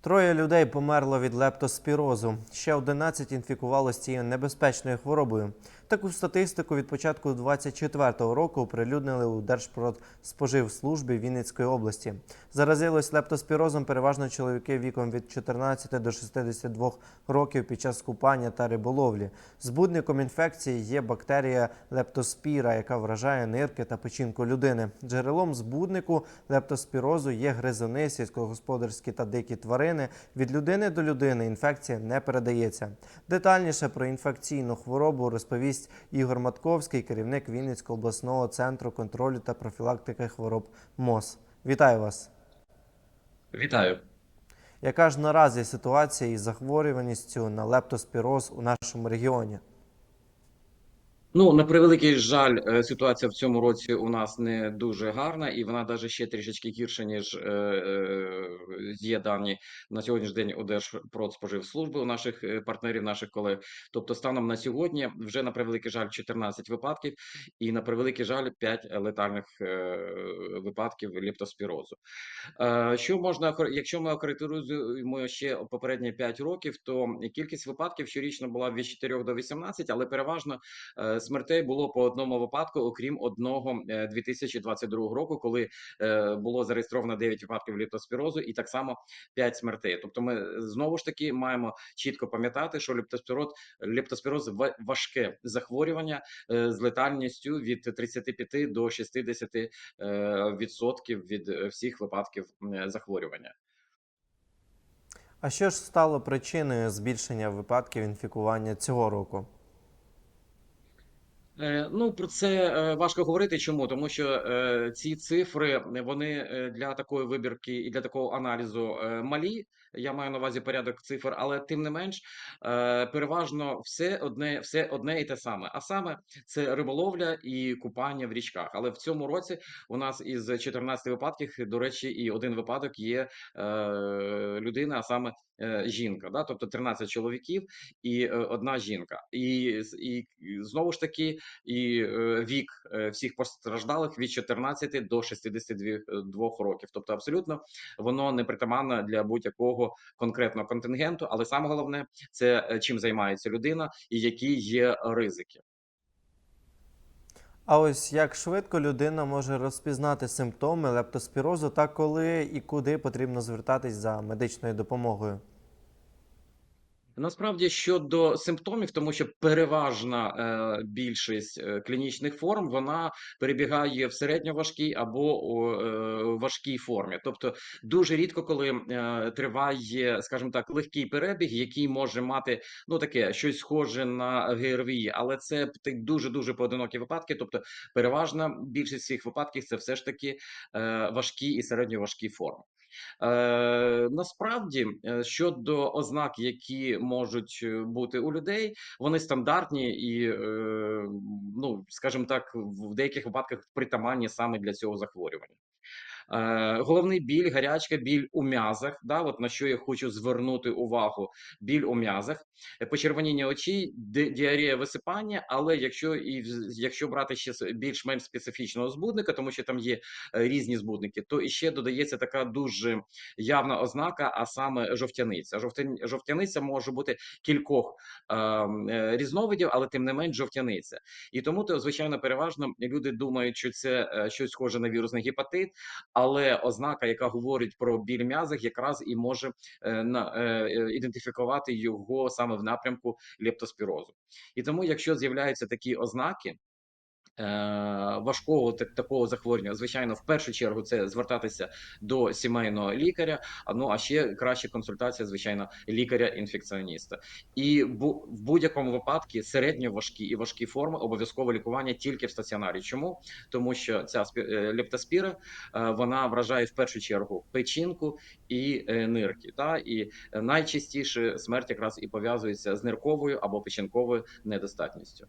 Троє людей померло від лептоспірозу. Ще 11 інфікувалося цією небезпечною хворобою. Таку статистику від початку 2024 року оприлюднили у Держпродспоживслужбі Вінницької області. Заразились лептоспірозом переважно чоловіки віком від 14 до 62 років під час купання та риболовлі. Збудником інфекції є бактерія лептоспіра, яка вражає нирки та печінку людини. Джерелом збуднику лептоспірозу є гризуни, сільськогосподарські та дикі тварини. Від людини до людини інфекція не передається. Детальніше про інфекційну хворобу розповість Ігор Матковський, керівник Вінницького обласного центру контролю та профілактики хвороб МОЗ. Вітаю вас! Вітаю. Яка ж наразі ситуація із захворюваністю на лептоспіроз у нашому регіоні? Ну, на превеликий жаль, е, ситуація в цьому році у нас не дуже гарна, і вона навіть ще трішечки гірша, ніж е, е, є дані на сьогоднішній день у Держпродспоживслужби у наших е, партнерів, наших колег. Тобто, станом на сьогодні вже на превеликий жаль 14 випадків, і на превеликий жаль 5 летальних е, випадків лептоспірозу. Е, Що можна якщо ми охарактеризуємо ще попередні 5 років, то кількість випадків щорічно була від 4 до 18, але переважно е, смертей було по одному випадку, окрім одного е, 2022 року, коли е, було зареєстровано 9 випадків лептоспірозу і так само 5 смертей. Тобто, ми знову ж таки маємо чітко пам'ятати, що лептоспіроз ва- важке захворювання е, з летальністю від 35 до 60 е, відсотків від е, всіх випадків е, захворювання. А що ж стало причиною збільшення випадків інфікування цього року? Е, Ну, про це е, важко говорити. Чому? Тому що е, ці цифри вони для такої вибірки і для такого аналізу малі. Я маю на увазі порядок цифр, але тим не менш, переважно все одне, все одне і те саме. А саме це риболовля і купання в річках. Але в цьому році у нас із 14 випадків, до речі, і один випадок є людина, а саме жінка. Да? Тобто 13 чоловіків і е, одна жінка. І, і знову ж таки і е, вік е, всіх постраждалих від 14 до 62 років. Тобто, абсолютно воно не притаманне для будь-якого конкретного контингенту. Але саме головне це е, чим займається людина і які є ризики. А ось як швидко людина може розпізнати симптоми лептоспірозу та коли і куди потрібно звертатись за медичною допомогою? Насправді щодо симптомів, тому що переважна е, більшість е, клінічних форм вона перебігає в середньоважкій або у е, важкій формі. Тобто дуже рідко, коли триває, скажімо так, легкий перебіг, який може мати ну таке щось схоже на ГРВІ, але це дуже дуже поодинокі випадки. Тобто, переважна більшість цих випадків це все ж таки важкі і середньоважкі форми. Е, насправді, е, щодо ознак, які можуть е, бути у людей, вони стандартні і, е, ну скажімо так, в деяких випадках притаманні саме для цього захворювання. Е, головний біль, гарячка, біль у м'язах. Да, от на що я хочу звернути увагу: біль у м'язах, е, почервоніння очей, діарея висипання. Але якщо і якщо брати ще більш-менш специфічного збудника, тому що там є е, різні збудники, то іще додається така дуже явна ознака, а саме жовтяниця. Жовтян- Жовтяниця може бути кількох е, е, різновидів, але тим не менш жовтяниця. І тому то, звичайно, переважно люди думають, що це щось схоже на вірусний гепатит, але ознака, яка говорить про біль м'язих, якраз і може е, на, е, е, ідентифікувати його саме в напрямку лептоспірозу. І тому, якщо з'являються такі ознаки. Е, Важкого так- такого захворювання, звичайно, в першу чергу це звертатися до сімейного лікаря. Ну а ще краще консультація, звичайно, лікаря-інфекціоніста. І бу- в будь-якому випадку середньо важкі і важкі форми обов'язково лікування тільки в стаціонарі. Чому? Тому що ця е, лептоспіра е, вона вражає в першу чергу печінку і нирки. Та і найчастіше смерть якраз і пов'язується з нирковою або печінковою недостатністю.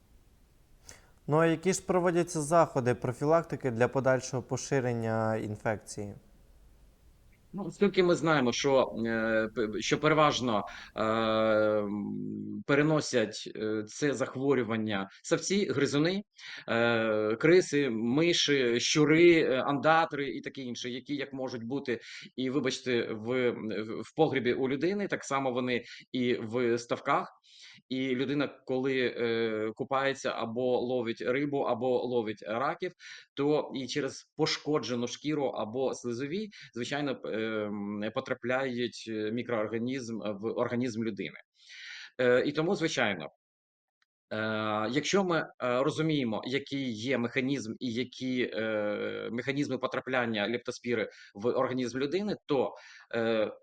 Ну а які ж проводяться заходи профілактики для подальшого поширення інфекції? Ну, оскільки ми знаємо, що, е, що переважно е, переносять е, це захворювання савці, гризуни, е, криси, миші, щури, е, андатри і таке інше, які як можуть бути і, вибачте, в, в погрібі у людини, так само вони і в ставках. І людина, коли е, купається або ловить рибу, або ловить раків, то і через пошкоджену шкіру або слизові, звичайно, ем, потрапляють е, мікроорганізм в організм людини. Е, І тому, звичайно, Е, Якщо ми е, розуміємо, який є механізм і які е, механізми потрапляння лептоспіри в організм людини, то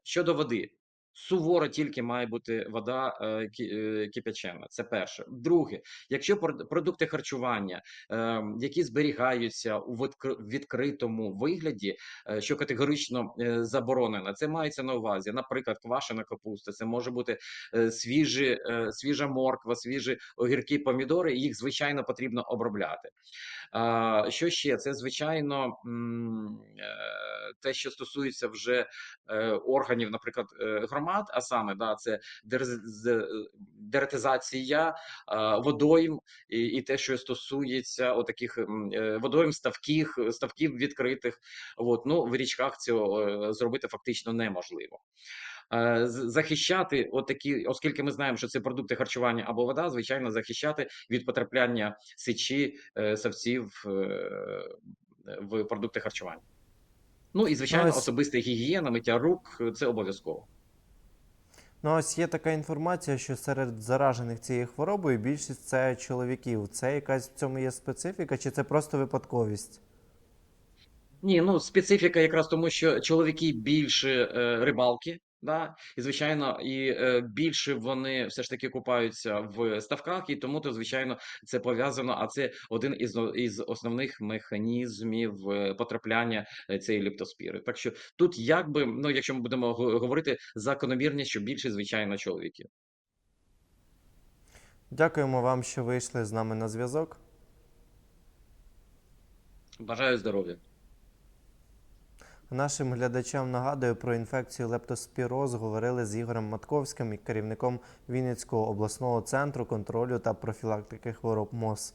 щодо води. Суворо тільки має бути вода е, е, кипячена. Це перше. Друге, якщо прод- продукти харчування, е, які зберігаються у відкритому вигляді, що категорично заборонено, це мається на увазі. Наприклад, квашена капуста, це може бути свіжі, свіжа морква, свіжі огірки, помідори. Їх звичайно потрібно обробляти. Що ще? Це звичайно те, що стосується вже органів, наприклад, е, громад, а саме да, це деретизація водойм і, і те, що стосується отаких е, водойм, ставків, ставків відкритих. От, ну, в річках цього е, зробити фактично неможливо. Е, захищати отакі, оскільки ми знаємо, що це продукти харчування або вода, звичайно, захищати від потрапляння сечі е, савців е, в продукти харчування. Ну і звичайно, особиста гігієна, миття рук е, це обов'язково. Ну, ось є така інформація, що серед заражених цією хворобою більшість це чоловіків. Це якась в цьому є специфіка, чи це просто випадковість? Ні, ну специфіка якраз тому, що чоловіки більше е, рибалки, да, і звичайно, і е, більше вони все ж таки купаються в ставках, і тому то, звичайно, це пов'язано. А це один із із основних механізмів е, потрапляння е, цієї ліптоспіри. Так що тут, якби, ну, якщо ми будемо говорити закономірність, що більше, звичайно, чоловіків. Дякуємо вам, що вийшли з нами на зв'язок. Бажаю здоров'я. Нашим глядачам нагадую про інфекцію лептоспіроз говорили з Ігорем Матковським керівником Вінницького обласного центру контролю та профілактики хвороб МОЗ.